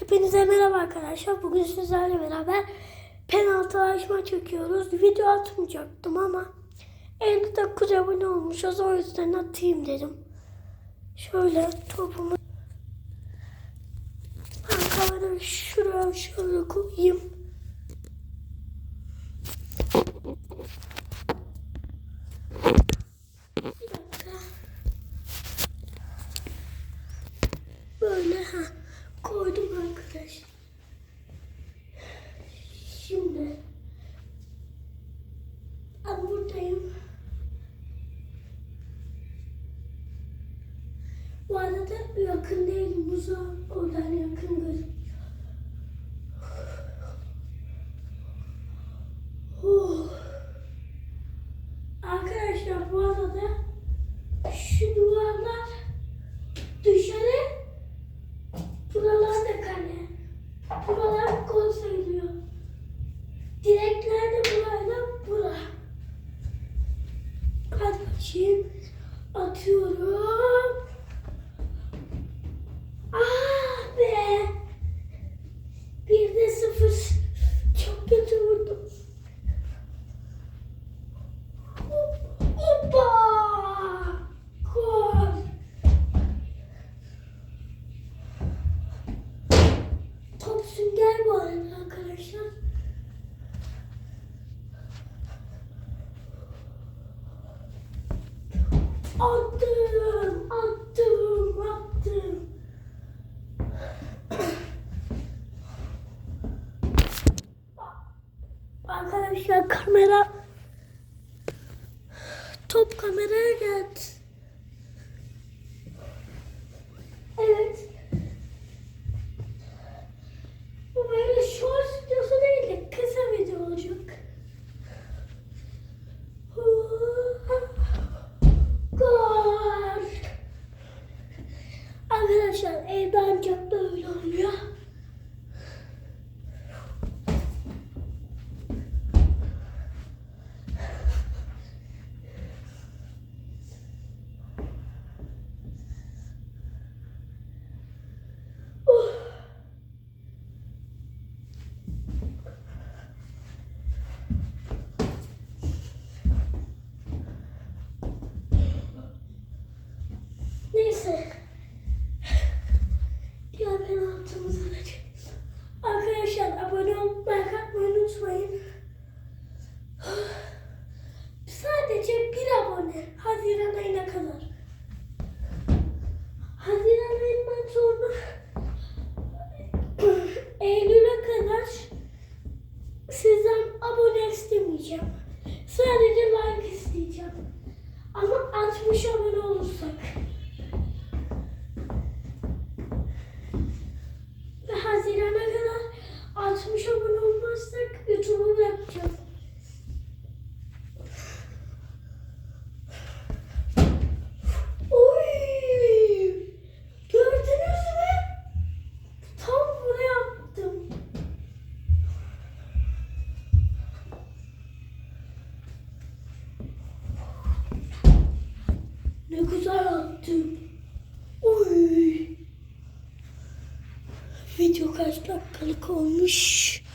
Hepinize merhaba arkadaşlar. Bugün sizlerle beraber penaltılaşma çekiyoruz. Video atmayacaktım ama 59 abone olmuşuz. O yüzden atayım dedim. Şöyle topumu kamerayı şuraya şöyle koyayım. Bir dakika. Böyle ha koydum arkadaşlar. Şimdi ben buradayım. Bu arada yakın değil muza oradan yakın gözüküyor. Sünger bu arada arkadaşlar. Attım, attım, attım. Arkadaşlar kamera top kameraya geldi. Neyse. Diğer penaltımızı alacağız. Arkadaşlar abone olmayı, like atmayı unutmayın. Sadece bir abone. Haziran ayına kadar. Haziran ayından sonra Eylül'e kadar sizden abone istemeyeceğim. Sadece like isteyeceğim. Ama 60 abone olursak. Olmazsak YouTube'u bırakacağım. Ne güzel attım. Oy! Video kaç dakikalık olmuş?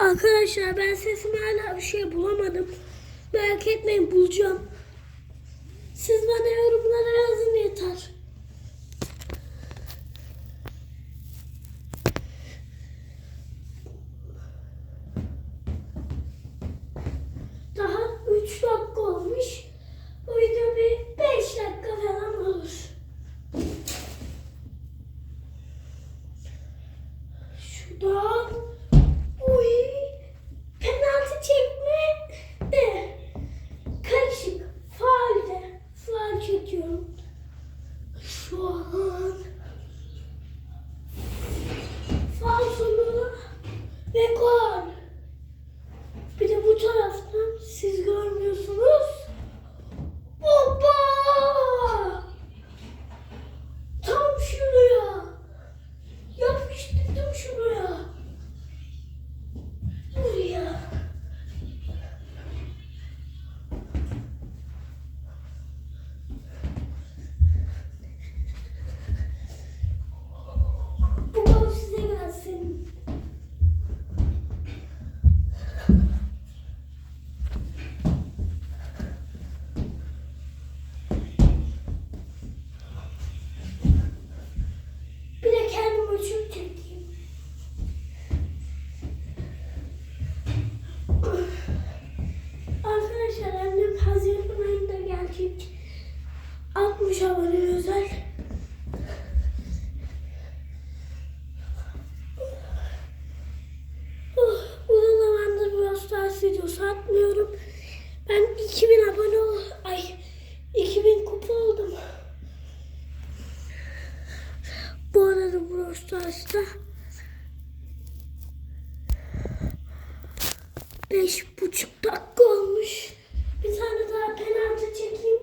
Arkadaşlar ben sesimi hala bir şey bulamadım. Merak etmeyin bulacağım. Siz bana yorumlara yazın yeter. Daha 3 dakika olmuş. Bu video bir 5 dakika falan olur. Şuradan penaltı atmıyorum. Ben 2000 abone ol ay 2000 kupa oldum. Bu arada Brawl Stars'ta beş buçuk dakika olmuş. Bir tane daha penaltı çekeyim.